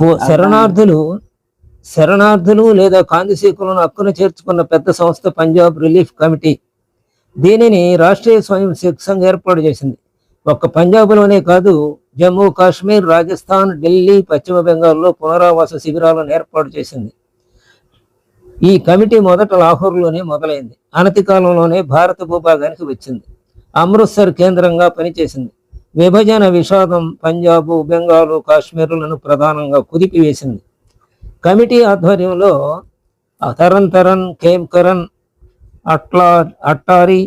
శరణార్థులు శరణార్థులు లేదా కాందిశీకులను హక్కున చేర్చుకున్న పెద్ద సంస్థ పంజాబ్ రిలీఫ్ కమిటీ దీనిని రాష్ట్రీయ స్వయం సేవక్ సంఘ్ ఏర్పాటు చేసింది. ఒక్క పంజాబ్లోనే కాదు జమ్మూ కాశ్మీర్ రాజస్థాన్ ఢిల్లీ పశ్చిమ బెంగాల్లో పునరావాస శిబిరాలను ఏర్పాటు చేసింది. ఈ కమిటీ మొదట లాహోర్లోనే మొదలైంది. అనతి కాలంలోనే భారత భూభాగానికి వచ్చింది. అమృత్సర్ కేంద్రంగా పనిచేసింది. విభజన విషాదం పంజాబ్ బెంగాలు కాశ్మీరులను ప్రధానంగా కుదిపివేసింది. కమిటీ ఆధ్వర్యంలో తరన్ తరన్ కేమ్కరన్ అట్లా అట్టారి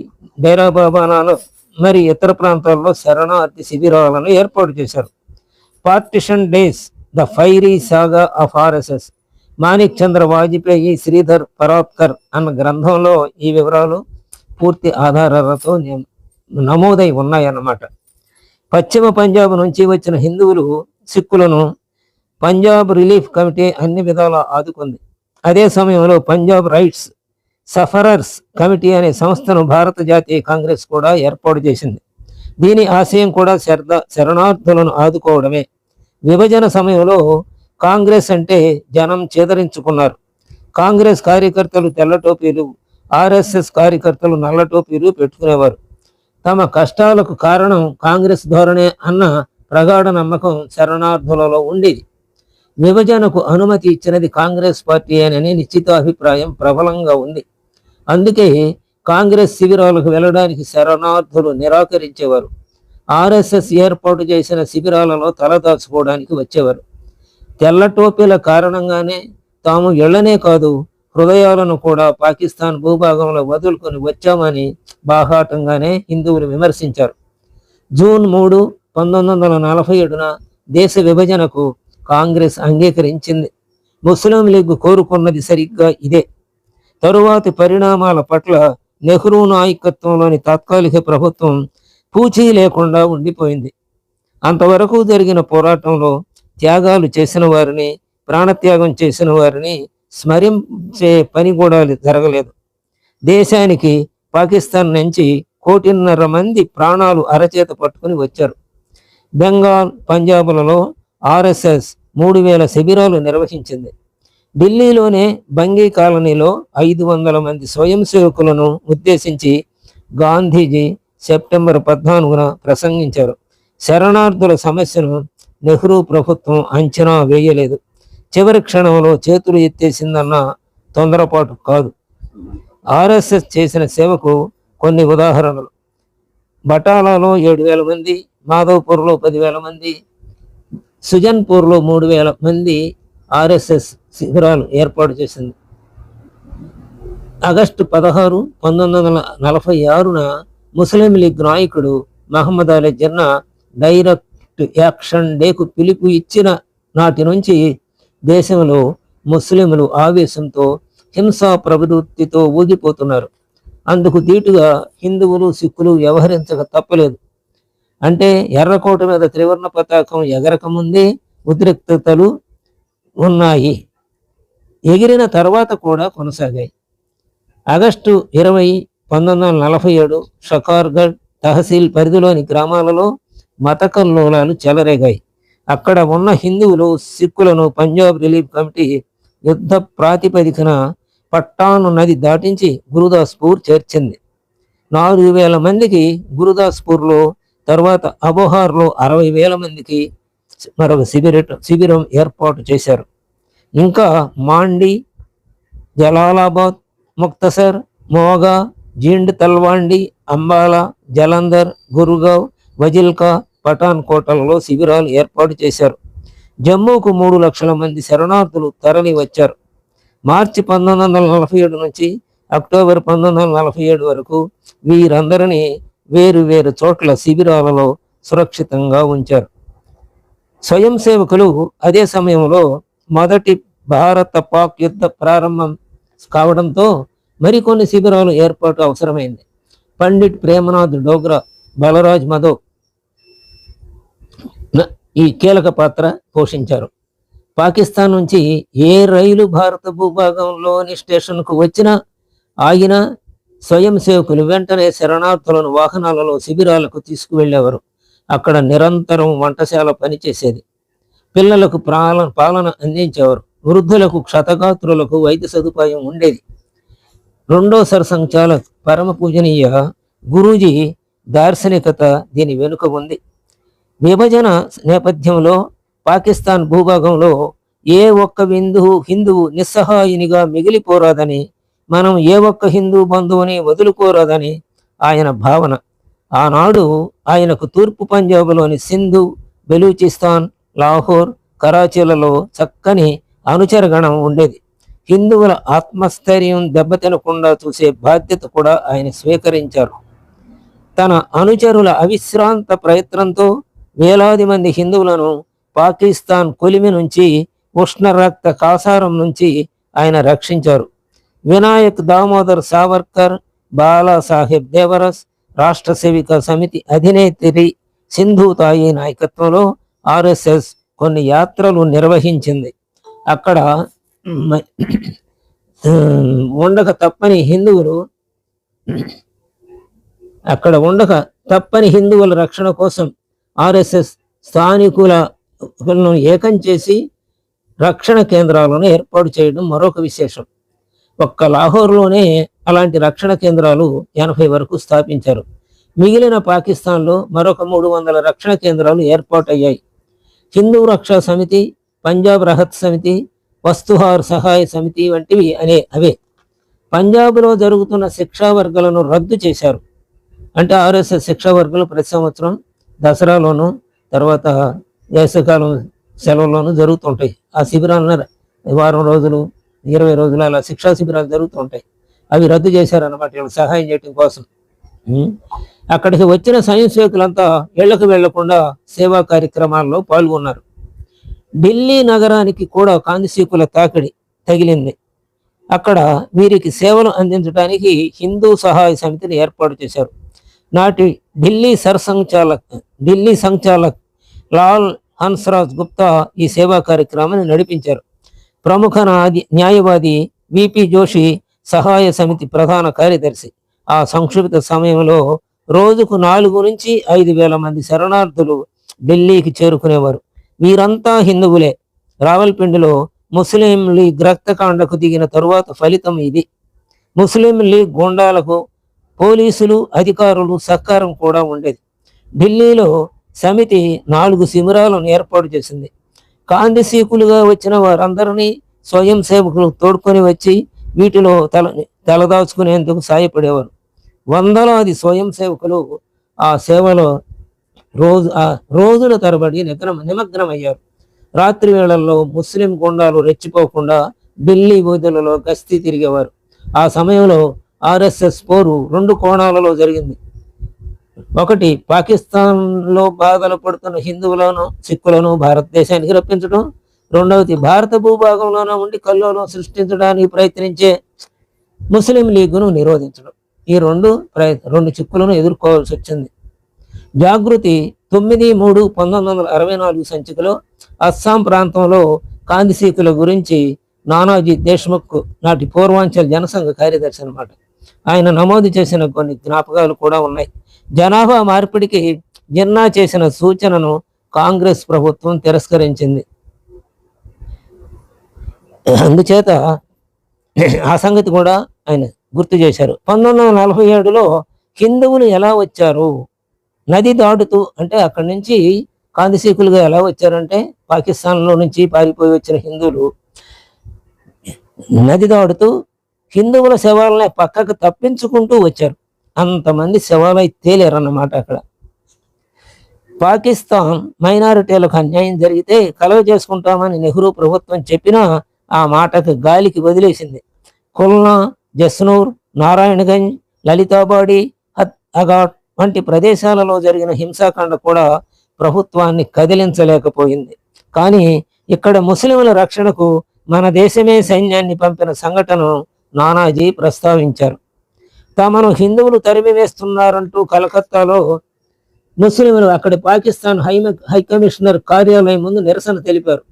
డైరాబాబానాలు మరి ఇతర ప్రాంతాల్లో శరణార్థి శిబిరాలను ఏర్పాటు చేశారు. Partition days the fiery saga of RSS Manik Chandra Vajpayee Shridhar Paratkar అన్న గ్రంథంలో ఈ వివరాలు పూర్తి ఆధారాలతో నమోదై ఉన్నాయన్నమాట. పశ్చిమ పంజాబ్ నుంచి వచ్చిన హిందువులు సిక్కులను పంజాబ్ రిలీఫ్ కమిటీ అన్ని విధాలా ఆదుకుంది. అదే సమయంలో పంజాబ్ రైట్స్ సఫరర్స్ కమిటీ అనే సంస్థను భారత జాతీయ కాంగ్రెస్ కూడా ఏర్పాటు చేసింది. దీని ఆశయం కూడా శరద శరణార్థులను ఆదుకోవడమే. విభజన సమయంలో కాంగ్రెస్ అంటే జనం చేదరించుకున్నారు. కాంగ్రెస్ కార్యకర్తలు తెల్ల టోపీలు ఆర్ఎస్ఎస్ కార్యకర్తలు నల్ల టోపీలు పెట్టుకునేవారు. తమ కష్టాలకు కారణం కాంగ్రెస్ ధోరణే అన్న ప్రగాఢ నమ్మకం శరణార్థులలో ఉండేది. విభజనకు అనుమతి ఇచ్చినది కాంగ్రెస్ పార్టీ అని నిశ్చిత అభిప్రాయం ప్రబలంగా ఉంది. అందుకే కాంగ్రెస్ శిబిరాలకు వెళ్ళడానికి శరణార్థులు నిరాకరించేవారు. ఆర్ఎస్ఎస్ ఏర్పాటు చేసిన శిబిరాలలో తలదాచుకోవడానికి వచ్చేవారు. తెల్ల టోపీల కారణంగానే తాము ఎళ్ళనే కాదు హృదయాలను కూడా పాకిస్తాన్ భూభాగంలో వదులుకొని వచ్చామని బాహాటంగానే హిందువులు విమర్శించారు. జూన్ మూడు పంతొమ్మిది వందల నలభై ఏడున దేశ విభజనకు కాంగ్రెస్ అంగీకరించింది. ముస్లిం లీగ్ కోరుకున్నది సరిగ్గా ఇదే. తరువాతి పరిణామాల పట్ల నెహ్రూ నాయకత్వంలోని తాత్కాలిక ప్రభుత్వం పూచీ లేకుండా ఉండిపోయింది. అంతవరకు జరిగిన పోరాటంలో త్యాగాలు చేసిన వారిని ప్రాణత్యాగం చేసిన వారిని స్మరించే పని కూడా జరగలేదు. దేశానికి పాకిస్తాన్ నుంచి కోటిన్నర మంది ప్రాణాలు అరచేత పట్టుకుని వచ్చారు. బెంగాల్ పంజాబ్లలో ఆర్ఎస్ఎస్ మూడు వేల శిబిరాలు నిర్వహించింది. ఢిల్లీలోనే బంగీ కాలనీలో ఐదు వందల మంది స్వయం సేవకులను ఉద్దేశించి గాంధీజీ సెప్టెంబర్ పద్నాలుగున ప్రసంగించారు. శరణార్థుల సమస్యను నెహ్రూ ప్రభుత్వం అంచనా వేయలేదు. చివరి క్షణంలో చేతులు ఎత్తేసిందన్న తొందరపాటు కాదు. ఆర్ఎస్ఎస్ చేసిన సేవకు కొన్ని ఉదాహరణలు. బటాలాలో ఏడు వేల మంది మాధవ్పూర్లో పదివేల మంది సుజన్పూర్లో మూడు వేల మంది ఆర్ఎస్ఎస్ శిబిరాలు ఏర్పాటు చేసింది. ఆగస్టు పదహారు పంతొమ్మిది వందల నలభై ఆరున ముస్లిం లీగ్ నాయకుడు మహమ్మద్ అలీ జిన్నా డైరెక్ట్ యాక్షన్ డేకు పిలుపు ఇచ్చిన నాటి నుంచి దేశంలో ముస్లింలు ఆవేశంతో హింసా ప్రవృత్తితో ఊగిపోతున్నారు. అందుకు దీటుగా హిందువులు సిక్కులు వ్యవహరించక తప్పలేదు. అంటే ఎర్రకోట మీద త్రివర్ణ పతాకం ఎగరకముందే ఉద్రిక్తతలు ఉన్నాయి. ఎగిరిన తర్వాత కూడా కొనసాగాయి. ఆగస్టు ఇరవై పంతొమ్మిది వందల నలభై ఏడు షకార్గఢ్ తహసీల్ పరిధిలోని గ్రామాలలో మత కల్లోలాలు చెలరేగాయి. అక్కడ ఉన్న హిందువులు సిక్కులను పంజాబ్ రిలీఫ్ కమిటీ యుద్ధ ప్రాతిపదికన పట్టాను నది దాటించి గురుదాస్పూర్ చేర్చింది. నాలుగు వేల మందికి గురుదాస్పూర్లో తర్వాత అబోహార్లో అరవై వేల మందికి మరొక శిబిర శిబిరం ఏర్పాటు చేశారు. ఇంకా మాండి జలాలాబాద్ ముక్తసర్ మోగా జీండ్ తల్వాండి అంబాలా జలంధర్ గురుగావ్ వజిల్కా పఠాన్ కోటలలో శిబిరాలు ఏర్పాటు చేశారు. జమ్మూకు మూడు లక్షల మంది శరణార్థులు తరలి వచ్చారు. మార్చి పంతొమ్మిది వందల నలభై ఏడు నుంచి అక్టోబర్ పంతొమ్మిది వందల నలభై ఏడు వరకు వీరందరినీ వేరు వేరు చోట్ల శిబిరాలలో సురక్షితంగా ఉంచారు. స్వయం సేవకులు అదే సమయంలో మొదటి భారత పాక్ యుద్ధ ప్రారంభం కావడంతో మరికొన్ని శిబిరాలు ఏర్పాటు అవసరమైంది. పండిట్ ప్రేమనాథ్ డోగ్రా బలరాజ్ మధవ్ ఈ కీలక పాత్ర పోషించారు. పాకిస్తాన్ నుంచి ఏ రైలు భారత భూభాగంలోని స్టేషన్కు వచ్చినా ఆగినా స్వయం సేవకులు వెంటనే శరణార్థులను వాహనాలలో శిబిరాలకు తీసుకువెళ్ళేవారు. అక్కడ నిరంతరం వంటశాల పనిచేసేది. పిల్లలకు పాలన పాలన అందించేవారు. వృద్ధులకు క్షతగాత్రులకు వైద్య సదుపాయం ఉండేది. రెండో సరసంచాలక్ పరమ పూజనీయ గురూజీ దార్శనికత దీని వెనుక ఉంది. విభజన నేపథ్యంలో పాకిస్తాన్ భూభాగంలో ఏ ఒక్క హిందువు హిందువు నిస్సహాయునిగా మిగిలిపోరాదని మనం ఏ ఒక్క హిందూ బంధువుని వదులుకోరాదని ఆయన భావన. ఆనాడు ఆయనకు తూర్పు పంజాబ్లోని సింధు బెలూచిస్తాన్ లాహోర్ కరాచీలలో చక్కని అనుచరగణం ఉండేది. హిందువుల ఆత్మస్థైర్యం దెబ్బతినకుండా చూసే బాధ్యత కూడా ఆయన స్వీకరించారు. తన అనుచరుల అవిశ్రాంత ప్రయత్నంతో వేలాది మంది హిందువులను పాకిస్తాన్ కొలిమి నుంచి ఉష్ణరక్త కాసారం నుంచి ఆయన రక్షించారు. వినాయక్ దామోదర్ సావర్కర్ బాలాసాహెబ్ దేవరస్ రాష్ట్ర సేవిక సమితి అధినేత్రి సింధు తాయి నాయకత్వంలో ఆర్ఎస్ఎస్ కొన్ని యాత్రలు నిర్వహించింది. అక్కడ ఉండక తప్పని హిందువులు అక్కడ ఉండక తప్పని హిందువుల రక్షణ కోసం ఆర్ఎస్ఎస్ స్థానికులను ఏకం చేసి రక్షణ కేంద్రాలను ఏర్పాటు చేయడం మరొక విశేషం. ఒక్క లాహోర్లోనే అలాంటి రక్షణ కేంద్రాలు ఎనభై వరకు స్థాపించారు. మిగిలిన పాకిస్తాన్లో మరొక మూడు వందల రక్షణ కేంద్రాలు ఏర్పాటయ్యాయి. హిందూ రక్షా సమితి పంజాబ్ రహత్ సమితి వస్తుహార్ సహాయ సమితి వంటివి అనే అవే. పంజాబ్లో జరుగుతున్న శిక్షా వర్గాలను రద్దు చేశారు. అంటే ఆర్ఎస్ఎస్ శిక్షా వర్గాలు ప్రతి సంవత్సరం దసరాలోను తర్వాత వేసవికాలం సెలవుల్లోనూ జరుగుతుంటాయి. ఆ శిబిరాలను వారం రోజులు ఇరవై రోజులు అలా శిక్షా శిబిరాలు జరుగుతుంటాయి. అవి రద్దు చేశారన్నమాట వీళ్ళకి సహాయం చేయడం కోసం. అక్కడికి వచ్చిన స్వయంసేవకులంతా ఇళ్ళకు వెళ్ళకుండా సేవా కార్యక్రమాల్లో పాల్గొన్నారు. ఢిల్లీ నగరానికి కూడా కాంతిశీకుల తాకిడి తగిలింది. అక్కడ వీరికి సేవలు అందించడానికి హిందూ సహాయ సమితిని ఏర్పాటు చేశారు. నాటి ఢిల్లీ సర్సంచాలక్ ఢిల్లీ సంచాలక్ లాల్ హన్స్రాజ్ గుప్తా ఈ సేవా కార్యక్రమాన్ని నడిపించారు. ప్రముఖ న్యాయవాది విపి జోషి సహాయ సమితి ప్రధాన కార్యదర్శి. ఆ సంక్షిప్త సమయంలో రోజుకు నాలుగు నుంచి ఐదు వేల మంది శరణార్థులు ఢిల్లీకి చేరుకునేవారు. వీరంతా హిందువులే. రావల్పిండిలో ముస్లిం లీగ్ రక్తకాండకు దిగిన తరువాత ఫలితం ఇది. ముస్లిం లీగ్ గుండాలకు పోలీసులు అధికారులు సహకారం కూడా ఉండేది. ఢిల్లీలో సమితి నాలుగు శిబిరాలను ఏర్పాటు చేసింది. కాందిశీకులుగా వచ్చిన వారందరినీ స్వయం సేవకులు తోడుకొని వచ్చి వీటిలో తల తలదాచుకునేందుకు సాయపడేవారు. వందలాది స్వయం సేవకులు ఆ సేవలో రోజు ఆ రోజుల తరబడి నిగ్నం నిమగ్నమయ్యారు. రాత్రి వేళల్లో ముస్లిం గుండాలు రెచ్చిపోకుండా ఢిల్లీ వీధులలో గస్తీ తిరిగేవారు. ఆ సమయంలో ఆర్ఎస్ఎస్ పోరు రెండు కోణాలలో జరిగింది. ఒకటి పాకిస్తాన్లో బాధలు పడుతున్న హిందువులను సిక్కులను భారతదేశానికి రప్పించడం. రెండవది భారత భూభాగంలోనే ఉండి కల్లోలం సృష్టించడానికి ప్రయత్నించే ముస్లిం లీగ్ను నిరోధించడం. ఈ రెండు ప్రయ రెండు చిక్కులను ఎదుర్కోవాల్సి వచ్చింది. జాగృతి తొమ్మిది మూడు పంతొమ్మిది వందల అరవై నాలుగు సంచికలో అస్సాం ప్రాంతంలో కాందిసీకుల గురించి నానాజీ దేశ్ముఖ్ నాటి పూర్వాంచల్ జనసంఘ కార్యదర్శి అనమాట ఆయన నమోదు చేసిన కొన్ని జ్ఞాపకాలు కూడా ఉన్నాయి. జనాభా మార్పిడికి జిన్నా చేసిన సూచనను కాంగ్రెస్ ప్రభుత్వం తిరస్కరించింది. అందుచేత ఆ సంగతి కూడా ఆయన గుర్తు చేశారు. పంతొమ్మిది వందల నలభై ఏడులో హిందువులు ఎలా వచ్చారు? నది దాటుతూ అంటే అక్కడి నుంచి కాందిశీకులుగా ఎలా వచ్చారంటే పాకిస్తాన్లో నుంచి పారిపోయి వచ్చిన హిందువులు నది దాటుతూ హిందువుల శవాలనే పక్కకు తప్పించుకుంటూ వచ్చారు. అంతమంది శవాలై తేలేరన్నమాట అక్కడ. పాకిస్తాన్ మైనారిటీలకు అన్యాయం జరిగితే కలవ చేసుకుంటామని నెహ్రూ ప్రభుత్వం చెప్పినా ఆ మాటకు గాలికి వదిలేసింది. కుల్నా జస్నూర్ నారాయణగంజ్ లలితాబాడి హత్ అఘాట్ వంటి ప్రదేశాలలో జరిగిన హింసాకాండ కూడా ప్రభుత్వాన్ని కదిలించలేకపోయింది. కానీ ఇక్కడ ముస్లింల రక్షణకు మన దేశమే సైన్యాన్ని పంపిన సంఘటనను నానాజీ ప్రస్తావించారు. తమను హిందువులు తరిమివేస్తున్నారంటూ కలకత్తాలో ముస్లింలు అక్కడి పాకిస్తాన్ హై హై కమిషనర్ కార్యాలయం ముందు నిరసన తెలిపారు.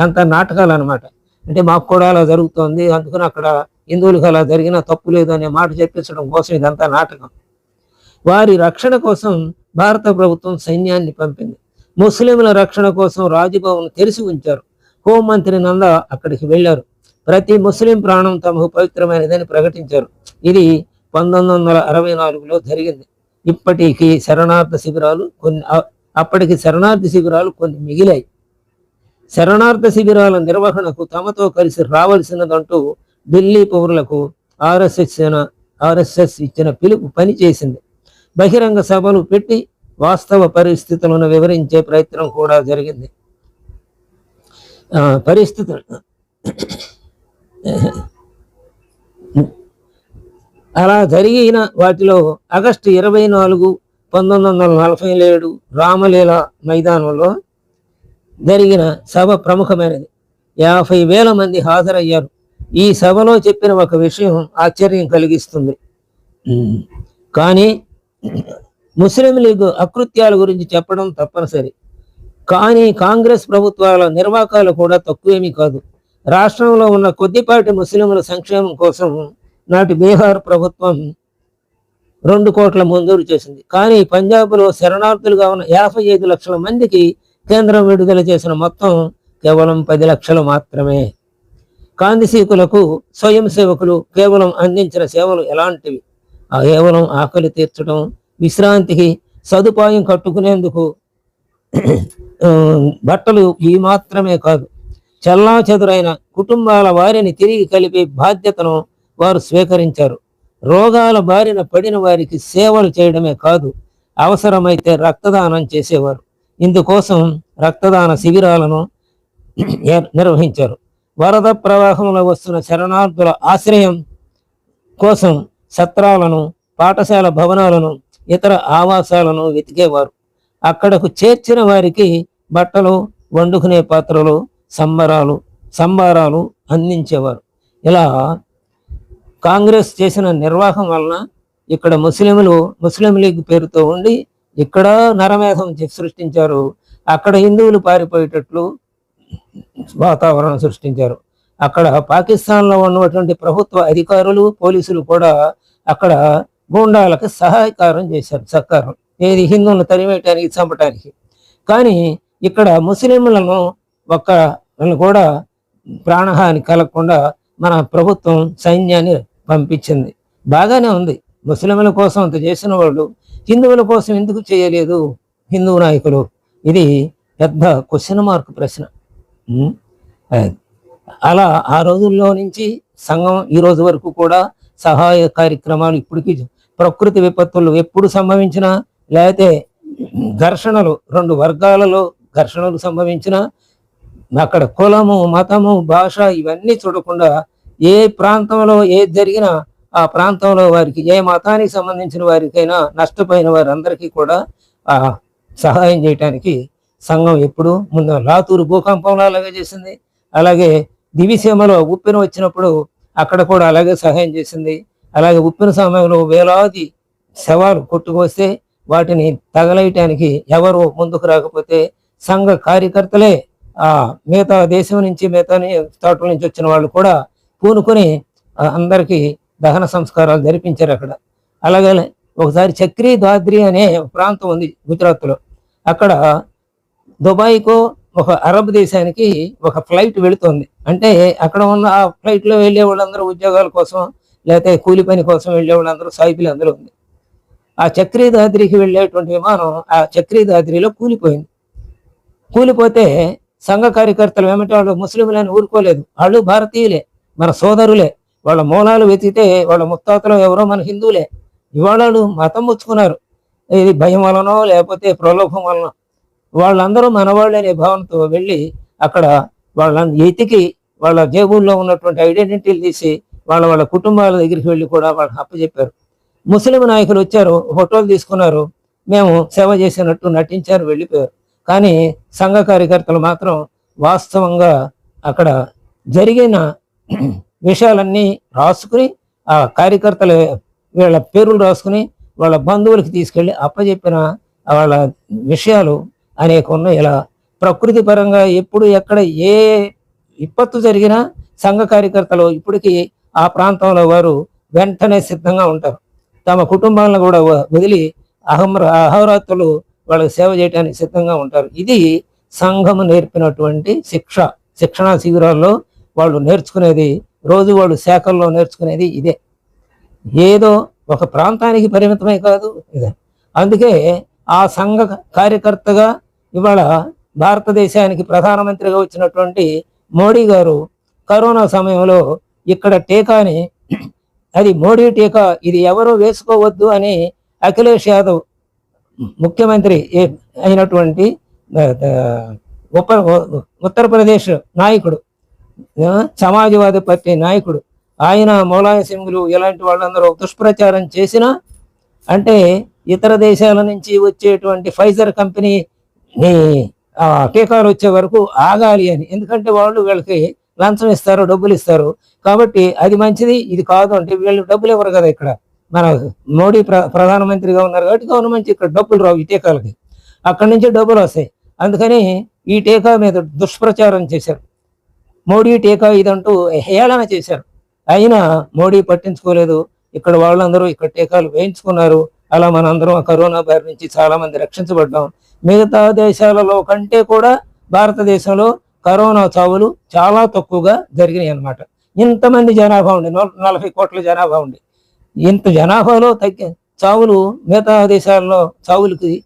అంత నాటకాలు అనమాట అంటే మాకు కూడా అలా జరుగుతోంది అందుకని అక్కడ హిందువులకు అలా జరిగినా తప్పు లేదు అనే మాట చెప్పించడం కోసం ఇదంతా నాటకం. వారి రక్షణ కోసం భారత ప్రభుత్వం సైన్యాన్ని పంపింది. ముస్లింల రక్షణ కోసం రాజ్భవన్ తెరిచి ఉంచారు. హోంమంత్రి నంద అక్కడికి వెళ్ళారు. ప్రతి ముస్లిం ప్రాణం తమకు పవిత్రమైనదని ప్రకటించారు. ఇది పంతొమ్మిది వందల అరవై నాలుగులో జరిగింది. ఇప్పటికీ శరణార్థ శిబిరాలు కొన్ని అప్పటికి శరణార్థి శిబిరాలు కొన్ని మిగిలాయి. శరణార్థ శిబిరాల నిర్వహణకు తమతో కలిసి రావలసినదంటూ ఢిల్లీ పౌరులకు ఆర్ఎస్ఎస్ ఆర్ఎస్ఎస్ ఇచ్చిన పిలుపు పనిచేసింది. బహిరంగ సభలు పెట్టి వాస్తవ పరిస్థితులను వివరించే ప్రయత్నం కూడా జరిగింది. ఆ, పరిస్థితులు. అలా జరిగిన వాటిలో ఆగస్టు ఇరవై నాలుగు పంతొమ్మిది వందల నలభై ఏడు రామలీల మైదానంలో జరిగిన సభ ప్రముఖమైనది. యాభై వేల మంది హాజరయ్యారు. ఈ సభలో చెప్పిన ఒక విషయం ఆశ్చర్యం కలిగిస్తుంది. కానీ ముస్లిం లీగ్ అకృత్యాల గురించి చెప్పడం తప్పనిసరి. కానీ కాంగ్రెస్ ప్రభుత్వాల నిర్వాకాలు కూడా తక్కువేమీ కాదు. రాష్ట్రంలో ఉన్న కొద్దిపాటి ముస్లింల సంక్షేమం కోసం నాటి బీహార్ ప్రభుత్వం రెండు కోట్ల మంజూరు చేసింది. కానీ పంజాబ్లో శరణార్థులుగా ఉన్న యాభై ఐదు లక్షల మందికి కేంద్రం విడుదల చేసిన మొత్తం కేవలం పది లక్షలు మాత్రమే. కాందిశీకులకు స్వయం సేవకులు కేవలం అందించిన సేవలు ఎలాంటివి? ఆ కేవలం ఆకలి తీర్చడం విశ్రాంతికి సదుపాయం కట్టుకునేందుకు బట్టలు ఈ మాత్రమే కాదు చెల్లాచెదురైన కుటుంబాల వారిని తిరిగి కలిపే బాధ్యతను వారు స్వీకరించారు. రోగాల బారిన పడిన వారికి సేవలు చేయడమే కాదు అవసరమైతే రక్తదానం చేసేవారు. ఇందుకోసం రక్తదాన శిబిరాలను నిర్వహించారు. వరద ప్రవాహంలో వస్తున్న శరణార్థుల ఆశ్రయం కోసం సత్రాలను పాఠశాల భవనాలను ఇతర ఆవాసాలను వెతికేవారు. అక్కడకు చేర్చిన వారికి బట్టలు వండుకునే పాత్రలు సంబరాలు సంబారాలు అందించేవారు. ఇలా కాంగ్రెస్ చేసిన నిర్వాహం వలన ఇక్కడ ముస్లింలు ముస్లిం లీగ్ పేరుతో ఉండి ఇక్కడ నరమేధం సృష్టించారు. అక్కడ హిందువులు పారిపోయేటట్లు వాతావరణం సృష్టించారు. అక్కడ పాకిస్తాన్లో ఉన్నటువంటి ప్రభుత్వ అధికారులు పోలీసులు కూడా అక్కడ గూండాలకు సహాయకారం చేశారు సహకారం ఏది హిందువులను తరిమేయటానికి చంపటానికి. కానీ ఇక్కడ ముస్లింలను ఒక వాళ్ళని కూడా ప్రాణహాని కలగకుండా మన ప్రభుత్వం సైన్యాన్ని పంపించింది. బాగానే ఉంది. ముస్లింల కోసం అంత చేసిన వాళ్ళు హిందువుల కోసం ఎందుకు చేయలేదు హిందూ నాయకులు? ఇది పెద్ద క్వశ్చన్ మార్క్ ప్రశ్న. అలా ఆ రోజుల్లో నుంచి సంఘం ఈ రోజు వరకు కూడా సహాయ కార్యక్రమాలు ఇప్పటికీ ప్రకృతి విపత్తులు ఎప్పుడు సంభవించినా లేకపోతే ఘర్షణలు రెండు వర్గాలలో ఘర్షణలు సంభవించినా అక్కడ కులము మతము భాష ఇవన్నీ చూడకుండా ఏ ప్రాంతంలో ఏది జరిగినా ఆ ప్రాంతంలో వారికి ఏ మతానికి సంబంధించిన వారికైనా నష్టపోయిన వారందరికీ కూడా ఆ సహాయం చేయటానికి సంఘం ఎప్పుడు ముందు లాతూరు భూకంపంలో అలాగే చేసింది. అలాగే దివిసీమలో ఉప్పెన వచ్చినప్పుడు అక్కడ కూడా అలాగే సహాయం చేసింది. అలాగే ఉప్పెన సమయంలో వేలాది శవాలు కొట్టుకొస్తే వాటిని తగలేయటానికి ఎవరు ముందుకు రాకపోతే సంఘ కార్యకర్తలే మిగతా దేశం నుంచి మిగతా తోటల నుంచి వచ్చిన వాళ్ళు కూడా పూనుకొని అందరికీ దహన సంస్కారాలు జరిపించారు అక్కడ. అలాగే ఒకసారి చక్రీ దాద్రి అనే ప్రాంతం ఉంది గుజరాత్లో. అక్కడ దుబాయ్కు ఒక అరబ్ దేశానికి ఒక ఫ్లైట్ వెళుతుంది. అంటే అక్కడ ఉన్న ఆ ఫ్లైట్లో వెళ్ళే వాళ్ళందరూ ఉద్యోగాల కోసం లేకపోతే కూలి పని కోసం వెళ్ళే వాళ్ళందరూ సాయిబులు అందరూ ఉంది. ఆ చక్రీదాద్రికి వెళ్ళేటువంటి విమానం ఆ చక్రీదాద్రిలో కూలిపోయింది. కూలిపోతే సంఘ కార్యకర్తలు ఏమంటే వాళ్ళు ముస్లింలని ఊరుకోలేదు. వాళ్ళు భారతీయులే. మన సోదరులే. వాళ్ళ మూలాలు వెతికితే వాళ్ళ ముత్తాతలు ఎవరో మన హిందువులే. ఇవాళ మతం ముచ్చుకున్నారు. ఇది భయం వలనో లేకపోతే ప్రలోభం వలన. వాళ్ళందరూ మనవాళ్ళు అనే భావనతో వెళ్ళి అక్కడ వాళ్ళని ఎతికి వాళ్ళ జేబుల్లో ఉన్నటువంటి ఐడెంటిటీలు తీసి వాళ్ళ వాళ్ళ కుటుంబాల దగ్గరికి వెళ్ళి కూడా వాళ్ళకి అప్పచెప్పారు ముస్లిం నాయకులు వచ్చారు ఫోటోలు తీసుకున్నారు. మేము సేవ చేసినట్టు నటించారు వెళ్ళిపోయారు. కానీ సంఘ కార్యకర్తలు మాత్రం వాస్తవంగా అక్కడ జరిగిన విషయాలన్నీ రాసుకుని ఆ కార్యకర్తల వీళ్ళ పేర్లు రాసుకుని వాళ్ళ బంధువులకి తీసుకెళ్ళి అప్పచెప్పిన వాళ్ళ విషయాలు అనేక ఉన్నాయి ఇలా ప్రకృతి పరంగా ఎప్పుడు ఎక్కడ ఏ విపత్తు జరిగినా సంఘ కార్యకర్తలు ఇప్పటికీ ఆ ప్రాంతంలో వారు వెంటనే సిద్ధంగా ఉంటారు. తమ కుటుంబాలను కూడా వదిలి అహం అహోరాత్రులు వాళ్ళకి సేవ చేయడానికి సిద్ధంగా ఉంటారు. ఇది సంఘము నేర్పినటువంటి శిక్ష. శిక్షణా శిబిరాల్లో వాళ్ళు నేర్చుకునేది రోజు వాళ్ళు శాఖల్లో నేర్చుకునేది ఇదే. ఏదో ఒక ప్రాంతానికి పరిమితమే కాదు ఇదే. అందుకే ఆ సంఘ కార్యకర్తగా ఇవాళ భారతదేశానికి ప్రధానమంత్రిగా వచ్చినటువంటి మోడీ గారు కరోనా సమయంలో ఇక్కడ టీకాని అది మోడీ టీకా ఇది ఎవరో వేసుకోవద్దు అని అఖిలేష్ యాదవ్ ముఖ్యమంత్రి ఏ- అయినటువంటి ఉప ఉత్తరప్రదేశ్ నాయకుడు సమాజవాద పార్టీ నాయకుడు ఆయన మౌలాయ సింగులు ఇలాంటి వాళ్ళందరూ దుష్ప్రచారం చేసినా అంటే ఇతర దేశాల నుంచి వచ్చేటువంటి ఫైజర్ కంపెనీ నీ టీకాలు వచ్చే వరకు ఆగాలి అని. ఎందుకంటే వాళ్ళు వీళ్ళకి లంచం ఇస్తారు డబ్బులు ఇస్తారు. కాబట్టి అది మంచిది ఇది కాదు అంటే వీళ్ళు డబ్బులు ఇవ్వరు కదా ఇక్కడ. మన మోడీ ప్ర ప్రధానమంత్రిగా ఉన్నారు కాబట్టి గవర్నమెంట్ ఇక్కడ డబ్బులు రావు ఈ టీకాలకి. అక్కడి నుంచి డబ్బులు వస్తాయి. అందుకని ఈ టీకా మీద దుష్ప్రచారం చేశారు. మోడీ టీకా ఇదంటూ హేళన చేశారు. అయినా మోడీ పట్టించుకోలేదు. ఇక్కడ వాళ్ళందరూ ఇక్కడ టీకాలు వేయించుకున్నారు. అలా మనందరం ఆ కరోనా బారి నుంచి చాలామంది రక్షించబడ్డాం. మిగతా దేశాలలో కంటే కూడా భారతదేశంలో కరోనా చావులు చాలా తక్కువగా జరిగినాయి అన్నమాట ఇంతమంది జనాభా ఉండి నలభై కోట్ల జనాభా ఉండి. ఇంత జనాభాలో తగ్గి చావులు మిగతా దేశాల్లో చావులకి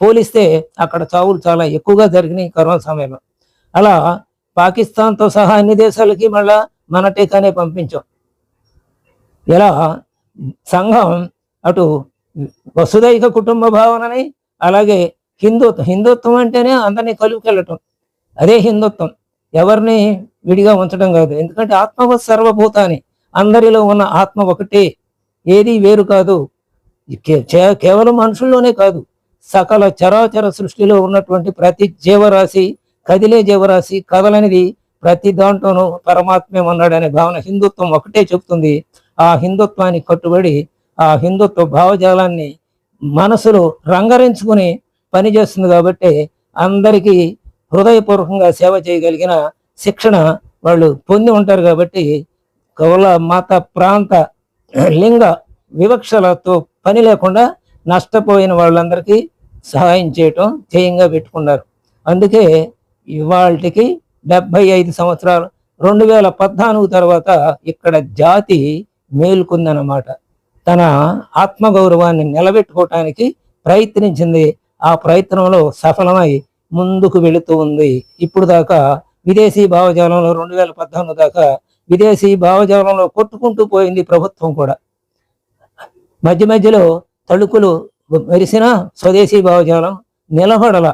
పోలిస్తే అక్కడ చావులు చాలా ఎక్కువగా జరిగినాయి కరోనా సమయంలో. అలా పాకిస్తాన్తో సహా అన్ని దేశాలకి మళ్ళా మన టీకానే పంపించాం. ఇలా సంఘం అటు వసుదైక కుటుంబ భావనని అలాగే హిందుత్వం హిందుత్వం అంటేనే అందరినీ కలుపుకెళ్ళటం. అదే హిందుత్వం. ఎవరిని విడిగా ఉంచడం కాదు. ఎందుకంటే ఆత్మ సర్వభూతాన్ని అందరిలో ఉన్న ఆత్మ ఒకటే. ఏది వేరు కాదు. కే- కేవలం మనుషుల్లోనే కాదు. సకల చరాచర సృష్టిలో ఉన్నటువంటి ప్రతి జీవరాశి కదిలే జీవరాశి కదలనిది ప్రతి దాంట్లోనూ పరమాత్మే ఉన్నాడనే భావన హిందుత్వం ఒకటే చెప్తుంది ఆ హిందుత్వానికి కట్టుబడి ఆ హిందుత్వ భావజాలాన్ని మనసులో రంగరించుకుని పనిచేస్తుంది కాబట్టి అందరికీ హృదయపూర్వకంగా సేవ చేయగలిగిన శిక్షణ వాళ్ళు పొంది ఉంటారు కాబట్టి కౌల మత ప్రాంత లింగ వివక్షలతో పని లేకుండా నష్టపోయిన వాళ్ళందరికీ సహాయం చేయటం ధ్యేయంగా పెట్టుకున్నారు. అందుకే ఇవాళకి డెబ్బై ఐదు సంవత్సరాలు రెండు వేల పద్నాలుగు తర్వాత ఇక్కడ జాతి మేలుకుందన్నమాట. తన ఆత్మగౌరవాన్ని నిలబెట్టుకోవటానికి ప్రయత్నించింది. ఆ ప్రయత్నంలో సఫలమై ముందుకు వెళుతూ ఉంది. ఇప్పుడు దాకా విదేశీ భావజాలంలో రెండు వేల పద్నాలుగు దాకా విదేశీ భావజాలంలో కొట్టుకుంటూ పోయింది ప్రభుత్వం కూడా. మధ్య మధ్యలో తళుకులు మెరిసిన స్వదేశీ భావజాలం నిలబడల.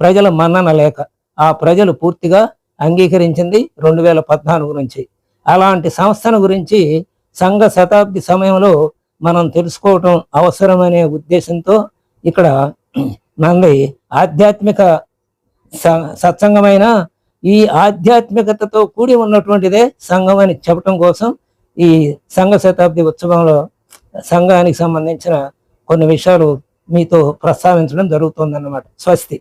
ప్రజల మన్నన లేక. ఆ ప్రజలు పూర్తిగా అంగీకరించింది రెండు వేల పద్నాలుగు నుంచి. అలాంటి సంస్థను గురించి సంఘ శతాబ్ది సమయంలో మనం తెలుసుకోవటం అవసరమనే ఉద్దేశంతో ఇక్కడ మంది ఆధ్యాత్మిక స- సత్సంగమైన ఈ ఆధ్యాత్మికతతో కూడి ఉన్నటువంటిదే సంఘం అని చెప్పటం కోసం ఈ సంఘ శతాబ్ది ఉత్సవంలో సంఘానికి సంబంధించిన కొన్ని విషయాలు మీతో ప్రస్తావించడం జరుగుతుందన్నమాట. స్వస్తి.